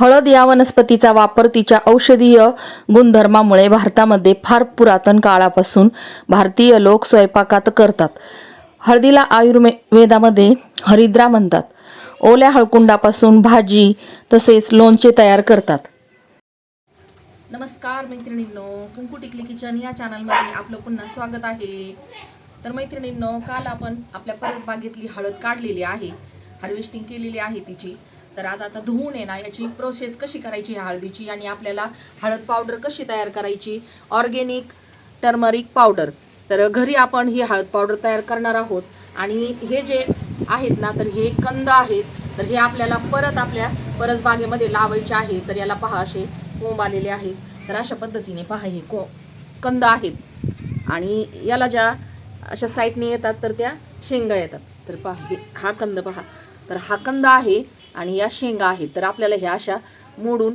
हळद या वनस्पतीचा वापर तिच्या औषधीय गुणधर्मामुळे भारतामध्ये फार पुरातन काळापासून भारतीय लोक स्वयंपाकात करतात. हळदीला आयुर्वेदामध्ये हरिद्रा म्हणतात. ओल्या हळकुंडापासून भाजी तसेच लोणचे तयार करतात. नमस्कार मैत्रिणींनो कुंकू टिकली किचन या चॅनलमध्ये आपलं पुन्हा स्वागत आहे. तर मैत्रिणींनो काल आपण आपल्या परसबागेतली हळद काढलेली आहे. हार्वेस्टिंग केलेली आहे तिची. तर आता आता धुवून आहे ना याची प्रोसेस कशी करायची ह्या हळदीची? आणि आपल्याला हळद पावडर कशी तयार करायची? ऑर्गेनिक टर्मरिक पावडर तर घरी आपण ही हळद पावडर तयार करणार आहोत. आणि हे जे आहेत ना तर हे कंद आहेत. तर हे आपल्याला परत आपल्या परसबागेमध्ये लावायचे आहे. तर याला पहा असे कोंब आलेले आहेत. तर अशा पद्धतीने पहा हे को कंद आहेत. आणि याला ज्या अशा साईडने येतात तर त्या शेंगा येतात. तर पहा हे हा कंद पहा. तर हा कंद आहे. आणि या शेंगा आहेत तर आपल्याला ह्या अशा मोडून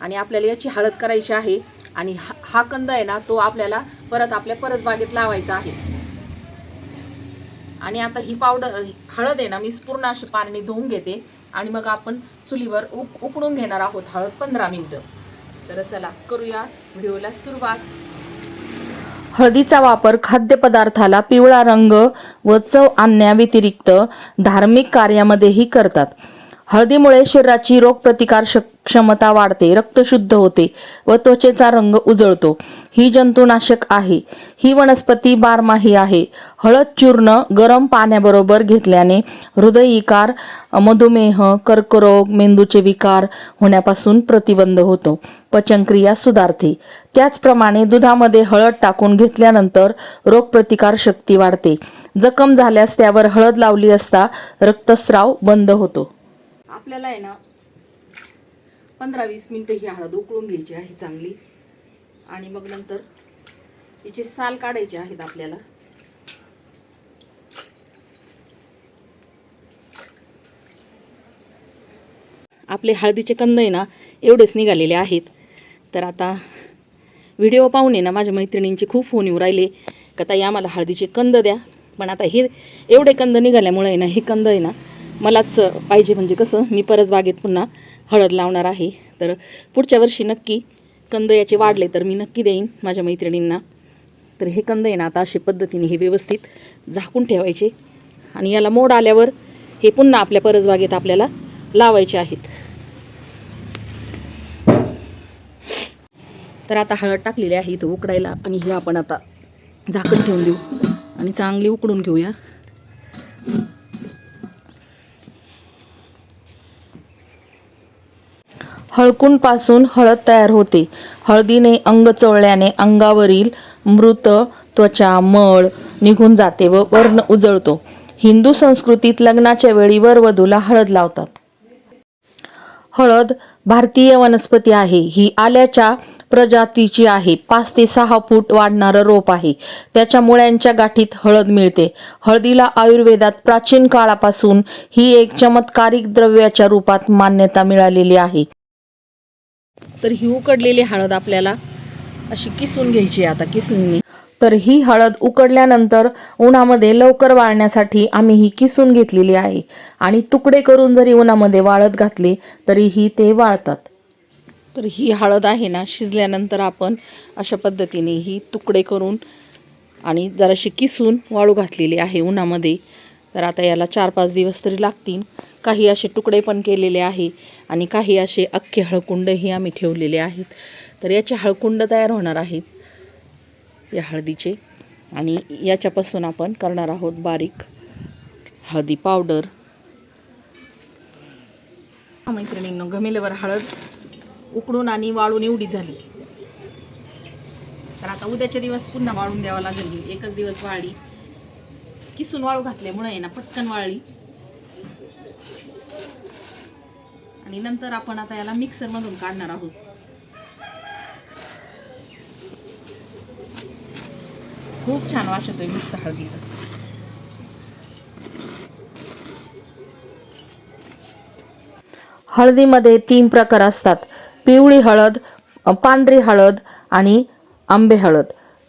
आणि आपल्याला याची हळद करायची आहे. आणि हा हा कंद आहे ना तो आपल्याला परत आपल्या परसबागेत लावायचा आहे. आणि आता ही पावडर हळद आहे ना मी पूर्ण अशी पाण्याने धुवून घेते. आणि मग आपण चुलीवर उक उकडून घेणार आहोत हळद पंधरा मिनटं. तर चला करूया व्हिडिओला सुरुवात. हळदीचा वापर खाद्यपदार्थाला पिवळा रंग व चव आणण्याव्यतिरिक्त धार्मिक कार्यामध्येही करतात. हळदीमुळे शरीराची रोगप्रतिकार शक- क्षमता वाढते रक्त शुद्ध होते व त्वचेचा रंग उजळतो. ही जंतुनाशक आहे. ही वनस्पती बारमाही आहे. हळद चूर्ण गरम पाण्याबरोबर घेतल्याने हृदयविकार मधुमेह कर्करोग मेंदूचे विकार होण्यापासून प्रतिबंध होतो. पचनक्रिया सुधारते. त्याचप्रमाणे दुधामध्ये हळद टाकून घेतल्यानंतर रोगप्रतिकार शक्ती वाढते. जखम झाल्यास त्यावर हळद लावली असता रक्तस्राव बंद होतो. आपल्याला आहे ना पंधरा वीस मिनटं ही हळद उकळून घ्यायची आहे चांगली. आणि मग नंतर याचे साल काढायचे आहेत आपल्याला. आपले हळदीचे कंद आहे ना एवढेच निघालेले आहेत. तर आता व्हिडिओ पाहून आहे ना माझ्या मैत्रिणींचे खूप फोन येऊ राहिले. का ताई आम्हाला हळदीचे कंद द्या. पण आता हे एवढे कंद निघाल्यामुळे आहे ना हे कंद आहे ना मलाच पाहिजे म्हणजे कसं मी परस बागेत पुन्हा हळद लावणार आहे. तर पुढच्या वर्षी नक्की कंद याचे वाढले तर मी नक्की देईन माझ्या मैत्रिणींना. तर हे कंद आहे ना आता अशा पद्धतीने हे व्यवस्थित झाकून ठेवायचे. आणि याला मोड आल्यावर हे पुन्हा आपल्या परसबागेत आपल्याला लावायचे आहेत. तर आता हळद टाकलेली आहे इथं उकडायला आणि हे आपण आता झाकण ठेवून देऊ. आणि चांगली उकडून घेऊया. हळकुंडपासून हळद तयार होते. हळदीने अंग चोळल्याने अंगावरील मृत त्वचा मळ निघून जाते व वर्ण उजळतो. हिंदू संस्कृतीत लग्नाच्या वेळी वरवधूला हळद लावतात. हळद भारतीय वनस्पती आहे. ही आल्याच्या प्रजातीची आहे. पाच ते सहा फूट वाढणारं रोप आहे. त्याच्या मुळ्यांच्या गाठीत हळद मिळते. हळदीला आयुर्वेदात प्राचीन काळापासून ही एक चमत्कारिक द्रव्याच्या रूपात मान्यता मिळालेली आहे. तर ही उकडलेली हळद आपल्याला अशी किसून घ्यायची आहे आता किसणीने. तर ही हळद उकडल्यानंतर उन्हामध्ये लवकर वाळण्यासाठी आम्ही ही किसून घेतलेली आहे. आणि तुकडे करून जरी उन्हामध्ये वाळत घातले तरीही ते वाळतात. तर ही हळद आहे ना शिजल्यानंतर आपण अशा पद्धतीने ही तुकडे करून आणि जराशी किसून वाळू घातलेली आहे उन्हामध्ये. तर आता याला चार पाच दिवस तरी लागतील. काही असे तुकडे पण केलेले आहे आणि काही असे अख्खे हळकुंडही आम्ही ठेवलेले आहेत. तर याचे हळकुंड तयार होणार आहेत या हळदीचे. आणि याच्यापासून आपण करणार आहोत बारीक हळदी पावडर. मैत्रिणींनो गमिलेवर हळद उकडून आणि वाळून एवढी झाली. तर आता उद्याचे दिवस पुन्हा वाळून द्यावा लागेल. एकच दिवस वाळली. किसून वाळू घातल्यामुळे आहे ना पटकन वाळली. आणि नंतर आपण आता याला मिक्सर मधून काढणार आहोत. खूप छान वास येतोय मस्त हळदीचा. हळदीमध्ये तीन प्रकार असतात. पिवळी हळद पांढरी हळद आणि आंबे हळद.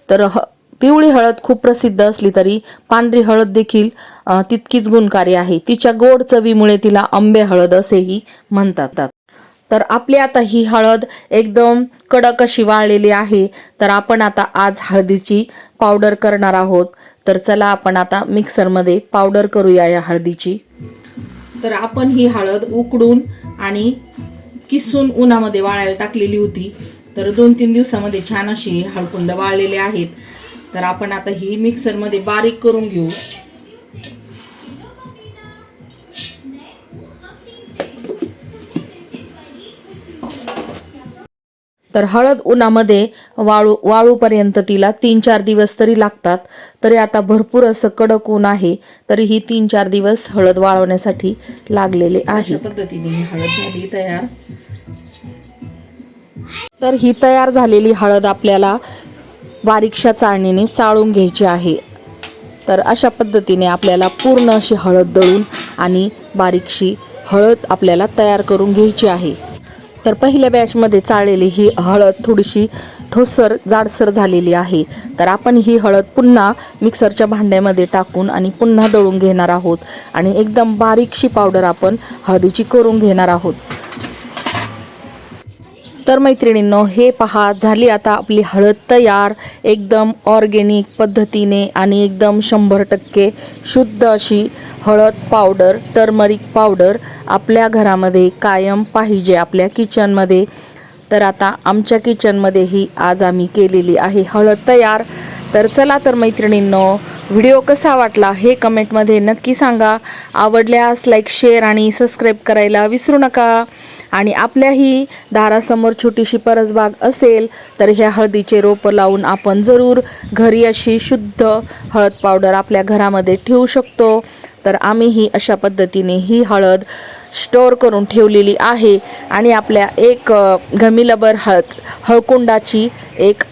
तर ह पिवळी हळद खूप प्रसिद्ध असली तरी पांढरी हळद देखील तितकीच गुणकारी आहे. तिच्या गोड चवीमुळे तिला आंबे हळद असेही म्हणतात. तर आपली आता ही हळद एकदम कडक अशी वाळलेली आहे. तर आपण आता आज हळदीची पावडर करणार आहोत. तर चला आपण आता मिक्सरमध्ये पावडर करूया या हळदीची. तर आपण ही हळद उकडून आणि किसून उन्हामध्ये वाळायला टाकलेली होती. तर दोन तीन दिवसामध्ये छान अशी हळकुंड वाळलेले आहेत. तर आपण आता ही मिक्सरमध्ये बारीक करून घेऊ. तर हळद उन्हामध्ये वाळू वाळूपर्यंत तिला तीन चार दिवस तरी लागतात. तरी आता भरपूर असं कडक ऊन आहे तरी ही तीन चार दिवस हळद वाळवण्यासाठी लागलेले आहे. पद्धतीने हळद झाली तयार. तर ही तयार झालेली हळद आपल्याला बारीकशा चाळणीने चाळून घ्यायची आहे. तर अशा पद्धतीने आपल्याला पूर्ण अशी हळद दळून आणि बारीकशी हळद आपल्याला तयार करून घ्यायची आहे. तर पहिल्या बॅचमध्ये चाळलेली ही हळद थोडीशी ठोसर जाडसर झालेली आहे. तर आपण ही हळद पुन्हा मिक्सरच्या भांड्यामध्ये टाकून आणि पुन्हा दळून घेणार आहोत. आणि एकदम बारीकशी पावडर आपण हळदीची करून घेणार आहोत. तर मैत्रिणींनो हे पहा झाली आता आपली हळद तयार एकदम ऑर्गेनिक पद्धतीने आणि एकदम शंभर टक्के शुद्ध अशी हळद पावडर टर्मरिक पावडर आपल्या घरामध्ये कायम पाहिजे आपल्या किचनमध्ये. तर आता आमच्या किचनमध्येही आज आम्ही केलेली आहे हळद तयार. तर चला तर मैत्रिणींनो व्हिडिओ कसा वाटला हे कमेंटमध्ये नक्की सांगा. आवडल्यास लाईक शेअर आणि सबस्क्राईब करायला विसरू नका. आणि आपल्याही दारासमोर छोटीशी परसबाग असेल तर ह्या हळदीचे रोपं लावून आपण जरूर घरी अशी शुद्ध हळद पावडर आपल्या घरामध्ये ठेवू शकतो. तर आम्हीही अशा पद्धतीने ही हळद स्टोअर करून ठेवलेली आहे आणि आपल्या एक घमिलबर हळद हळकुंडाची एक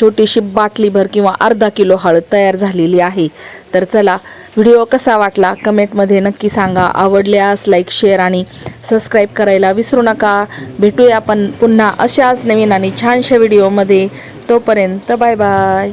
छोटीशी बाटलीभर किंवा अर्धा किलो हळद तयार झालेली आहे. तर चला व्हिडिओ कसा वाटला कमेंटमध्ये नक्की सांगा. आवडल्यास लाईक शेअर आणि सबस्क्राईब करायला विसरू नका. भेटूया आपण पुन्हा अशाच नवीन आणि छानशा व्हिडिओमध्ये तोपर्यंत बाय बाय